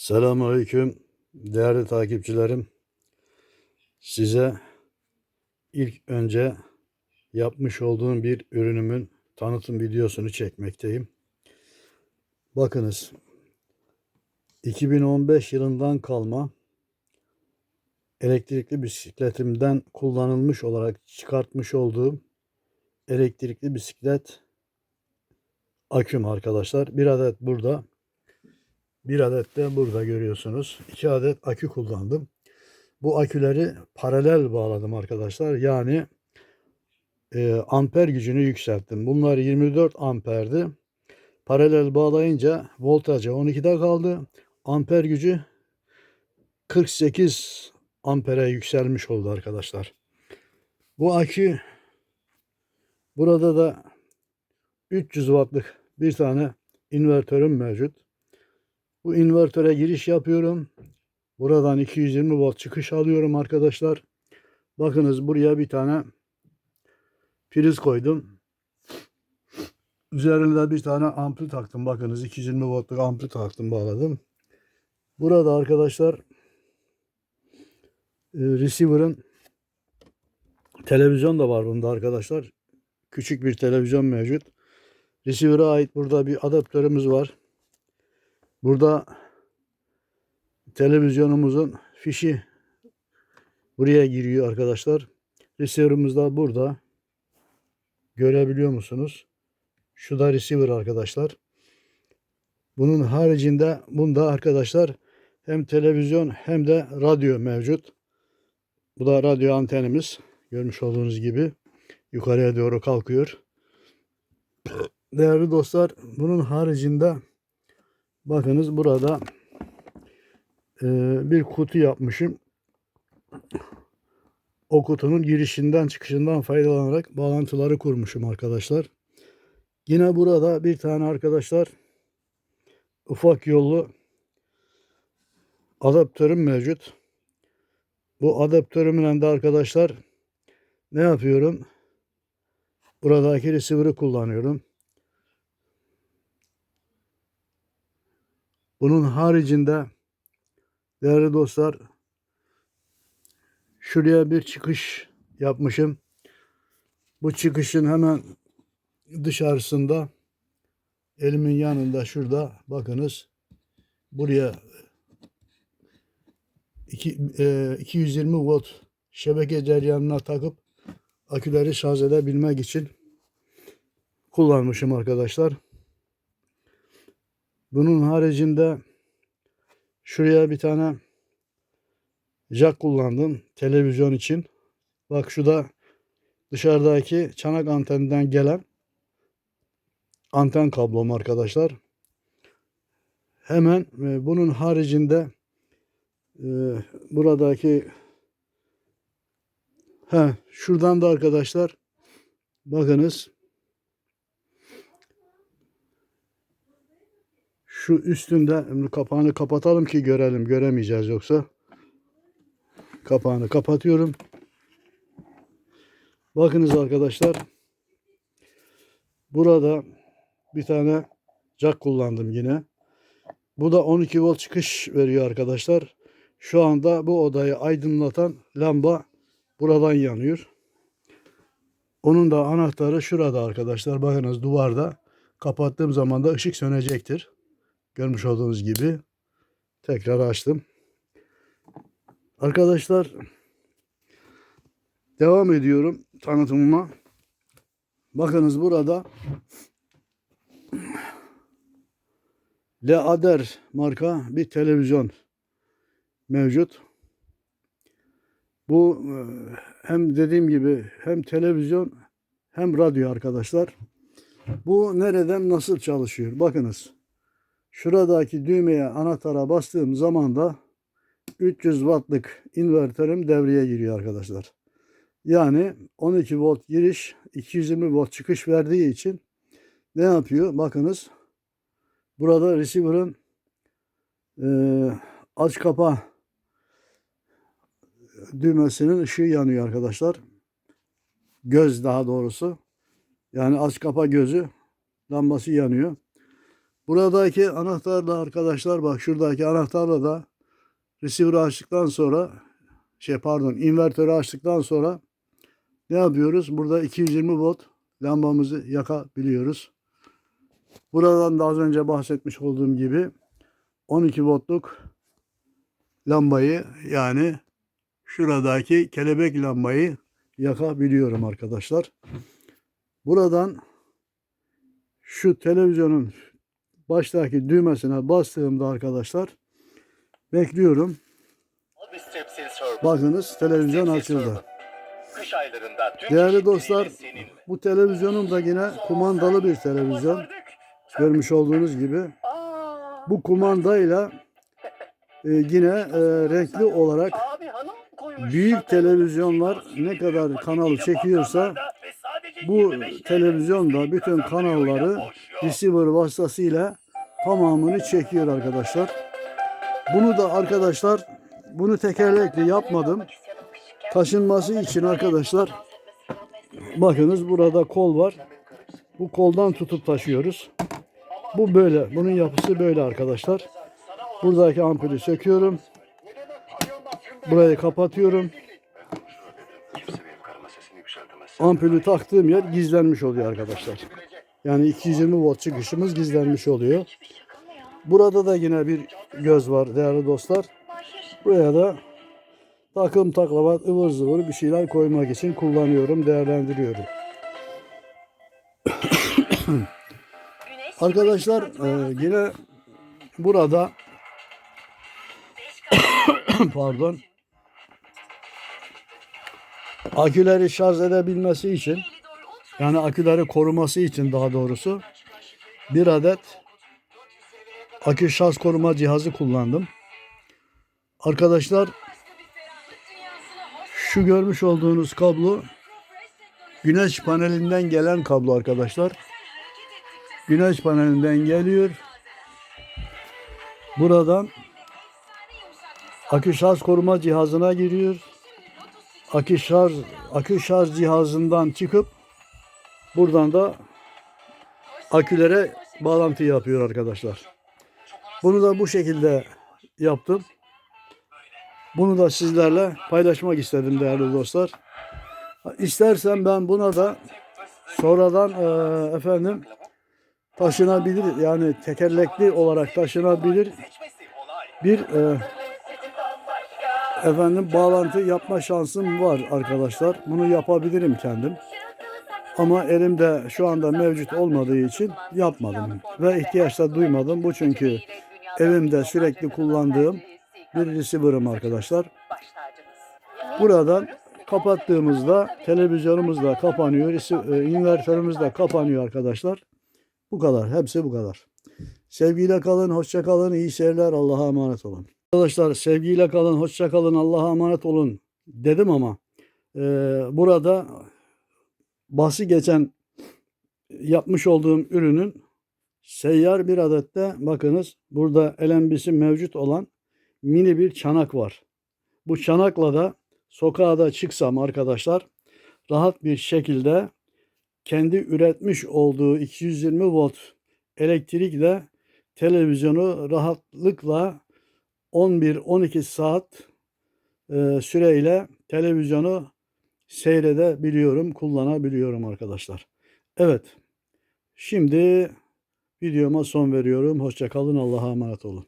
Selamünaleyküm değerli takipçilerim. Size ilk önce yapmış olduğum bir ürünümün tanıtım videosunu çekmekteyim. Bakınız 2015 yılından kalma elektrikli bisikletimden kullanılmış olarak çıkartmış olduğum elektrikli bisiklet aküm arkadaşlar. Bir adet burada bir adet de burada görüyorsunuz. İki adet akü kullandım. Bu aküleri paralel bağladım arkadaşlar. Yani e, amper gücünü yükselttim. Bunlar 24 amperdi. Paralel bağlayınca voltajı 12'de kaldı. Amper gücü 48 ampere yükselmiş oldu arkadaşlar. Bu akü burada da 300 wattlık bir tane invertörüm mevcut. Bu invertöre giriş yapıyorum. Buradan 220 volt çıkış alıyorum arkadaşlar. Bakınız buraya bir tane priz koydum. Üzerinde bir tane ampli taktım. Bakınız 220 voltluk ampli taktım bağladım. Burada arkadaşlar e, receiver'ın televizyon da var bunda arkadaşlar. Küçük bir televizyon mevcut. Receiver'a ait burada bir adaptörümüz var. Burada televizyonumuzun fişi buraya giriyor arkadaşlar. Receiver'ımız da burada. Görebiliyor musunuz? Şu da receiver arkadaşlar. Bunun haricinde bunda arkadaşlar hem televizyon hem de radyo mevcut. Bu da radyo antenimiz. Görmüş olduğunuz gibi yukarıya doğru kalkıyor. Değerli dostlar bunun haricinde Bakınız burada e, bir kutu yapmışım. O kutunun girişinden çıkışından faydalanarak bağlantıları kurmuşum arkadaşlar. Yine burada bir tane arkadaşlar ufak yollu adaptörüm mevcut. Bu adaptörümle de arkadaşlar ne yapıyorum? Buradaki receiver'ı kullanıyorum. Bunun haricinde değerli dostlar şuraya bir çıkış yapmışım. Bu çıkışın hemen dışarısında elimin yanında şurada bakınız buraya iki, e, 220 volt şebeke ceryanına takıp aküleri şarj edebilmek için kullanmışım arkadaşlar. Bunun haricinde şuraya bir tane jack kullandım televizyon için. Bak şu da dışarıdaki çanak anteninden gelen anten kablom arkadaşlar. Hemen e, bunun haricinde e, buradaki he, şuradan da arkadaşlar bakınız Şu üstünde kapağını kapatalım ki görelim. Göremeyeceğiz yoksa. Kapağını kapatıyorum. Bakınız arkadaşlar. Burada bir tane jack kullandım yine. Bu da 12 volt çıkış veriyor arkadaşlar. Şu anda bu odayı aydınlatan lamba buradan yanıyor. Onun da anahtarı şurada arkadaşlar. Bakınız duvarda. Kapattığım zaman da ışık sönecektir. Görmüş olduğunuz gibi tekrar açtım. Arkadaşlar devam ediyorum tanıtımıma. Bakınız burada Leader marka bir televizyon mevcut. Bu e, hem dediğim gibi hem televizyon hem radyo arkadaşlar. Bu nereden nasıl çalışıyor? Bakınız. Şuradaki düğmeye anahtara bastığım zaman da 300 wattlık invertörüm devreye giriyor arkadaşlar. Yani 12 volt giriş 220 volt çıkış verdiği için ne yapıyor? Bakınız burada receiver'ın e, aç kapa düğmesinin ışığı yanıyor arkadaşlar. Göz daha doğrusu. Yani aç kapa gözü lambası yanıyor. Buradaki anahtarla arkadaşlar bak şuradaki anahtarla da receiver'ı açtıktan sonra şey pardon invertörü açtıktan sonra ne yapıyoruz? Burada 220 volt lambamızı yakabiliyoruz. Buradan da az önce bahsetmiş olduğum gibi 12 voltluk lambayı yani şuradaki kelebek lambayı yakabiliyorum arkadaşlar. Buradan şu televizyonun baştaki düğmesine bastığımda arkadaşlar bekliyorum. Bakınız televizyon açıldı. Değerli dostlar bu televizyonum da yine kumandalı bir televizyon. Görmüş olduğunuz gibi. Bu kumandayla e, yine e, renkli olarak büyük televizyonlar ne kadar kanalı çekiyorsa bu 25 TL televizyonda bütün kanalları receiver vasıtasıyla tamamını çekiyor arkadaşlar. Bunu da arkadaşlar bunu tekerlekli yapmadım. Taşınması için arkadaşlar bakınız burada kol var. Bu koldan tutup taşıyoruz. Bu böyle. Bunun yapısı böyle arkadaşlar. Buradaki ampulü söküyorum. Burayı kapatıyorum. Ampulü taktığım yer gizlenmiş oluyor arkadaşlar. Yani 220 volt çıkışımız gizlenmiş oluyor. Burada da yine bir göz var değerli dostlar. Buraya da takım taklavat ıvır zıvır bir şeyler koymak için kullanıyorum, değerlendiriyorum. Arkadaşlar e, yine burada pardon aküleri şarj edebilmesi için yani aküleri koruması için daha doğrusu bir adet akü şarj koruma cihazı kullandım. Arkadaşlar şu görmüş olduğunuz kablo güneş panelinden gelen kablo arkadaşlar. Güneş panelinden geliyor. Buradan akü şarj koruma cihazına giriyor. Akü şarj akü şarj cihazından çıkıp buradan da akülere bağlantı yapıyor arkadaşlar. Bunu da bu şekilde yaptım. Bunu da sizlerle paylaşmak istedim değerli dostlar. İstersen ben buna da sonradan eee, efendim taşınabilir yani tekerlekli olarak taşınabilir bir eee, efendim bağlantı yapma şansım var arkadaşlar. Bunu yapabilirim kendim. Ama elimde şu anda mevcut olmadığı için yapmadım ve ihtiyaç da duymadım. Bu çünkü evimde sürekli kullandığım bir receiver'ım arkadaşlar. Buradan kapattığımızda televizyonumuz da kapanıyor, e, invertörümüz de kapanıyor arkadaşlar. Bu kadar, hepsi bu kadar. Sevgiyle kalın, hoşça kalın, iyi seyirler, Allah'a emanet olun. Arkadaşlar sevgiyle kalın, hoşça kalın, Allah'a emanet olun dedim ama e, burada bahsi geçen yapmış olduğum ürünün seyyar bir adette bakınız burada LMB'si mevcut olan mini bir çanak var. Bu çanakla da sokağa da çıksam arkadaşlar rahat bir şekilde kendi üretmiş olduğu 220 volt elektrikle televizyonu rahatlıkla 11-12 saat süreyle televizyonu seyredebiliyorum, kullanabiliyorum arkadaşlar. Evet. Şimdi videoma son veriyorum. Hoşça kalın. Allah'a emanet olun.